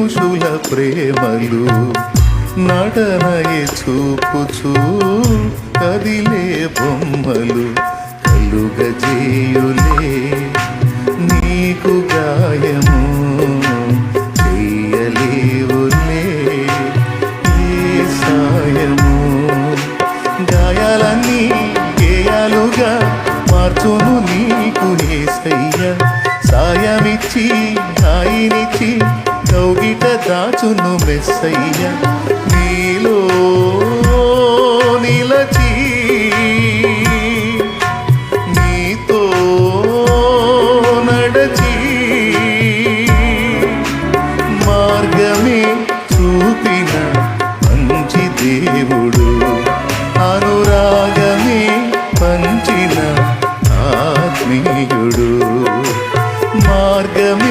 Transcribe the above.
ప్రేమలు నటనయే చూపుచూ కదిలే బొమ్మలు. కలుగజేయులే నీకు గాయము చెయ్యలేవులే ఏ సాయము. గాయాలన్నీ గేయాలుగా మార్చును నీకు ఏసయ్య సాయమిచ్చి హాయినిచ్చి చౌగిట దాచును మెస్సయ్య. నీలో నీలచి మార్గమే చూపిన దేవుడు. అనురాగమే మార్గమే